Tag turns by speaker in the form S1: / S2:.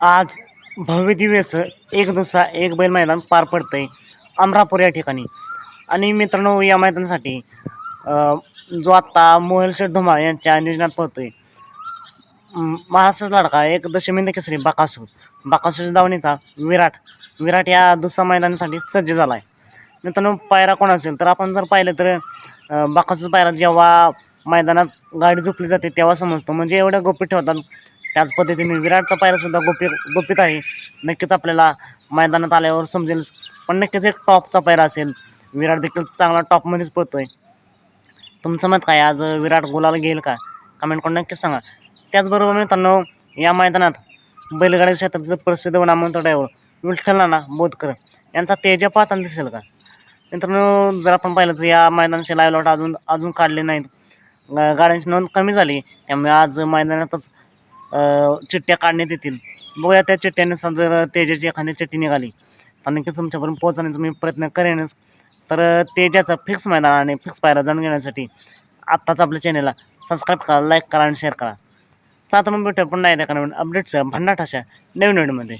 S1: आज भव्य दिव्यचं एक दिवसा एक बैल मैदान पार पडतंय अमरापूर या ठिकाणी. आणि मित्रांनो या मैदानासाठी जो आत्ता मोहल शेठ धुमाळ यांच्या नियोजनात पडतो आहे महाराष्ट्राचा लाडका एक दशमिंद केसरी बाकासूर. बाकासूरच्या दावणीचा विराट विराट या दुसऱ्या मैदानासाठी सज्ज झाला आहे मित्रांनो पायरा कोण असेल तर आपण जर पाहिलं तर अ, बाकासूर पायरा जेव्हा मैदानात गाडी झोपली जाते तेव्हा समजतो. म्हणजे एवढं गोपी ठेवतात त्याच पद्धतीने विराटचा पायरासुद्धा गोपी गोपीत आहे. नक्कीच आपल्याला मैदानात आल्यावर समजेल पण नक्कीच एक टॉपचा पायरा असेल. विराट देखील चांगला टॉपमध्येच पळतोय. तुमचं मत काय? आज विराट गोलाला घेईल का? कमेंट करून नक्कीच सांगा. त्याचबरोबर मित्रांनो या मैदानात बैलगाडी क्षेत्रातील प्रसिद्ध नामवंत ड्रायव्हर विठ्ठल नाना बोधकर यांचा तेजा पाहताना दिसेल का? मित्रांनो जर आपण पाहिलं तर या मैदानाचे लाईव्ह लॉट अजून अजून काढले नाहीत. गाड्यांची नोंद कमी झाली. त्यामुळे आज मैदानातच चिठ्ठ्या काढण्यात येतील. बघूया त्या चिठ्ठ्याने जर तेजाची एखादी चिठ्ठी निघाली. आणि की तुमच्यापर्यंत पोहोचण्याचा मी प्रयत्न करेनच. तर तेजाचा फिक्स मैदान आणि फिक्स पायरा जाणून घेण्यासाठी आत्ताच आपल्या चॅनलला सबस्क्राईब करा लाईक करा आणि शेअर करा. चला मग भेटूया पुन्हा एकदा एका नवीन अपडेट्स भन्नाट अशा नवीन व्हिडिओमध्ये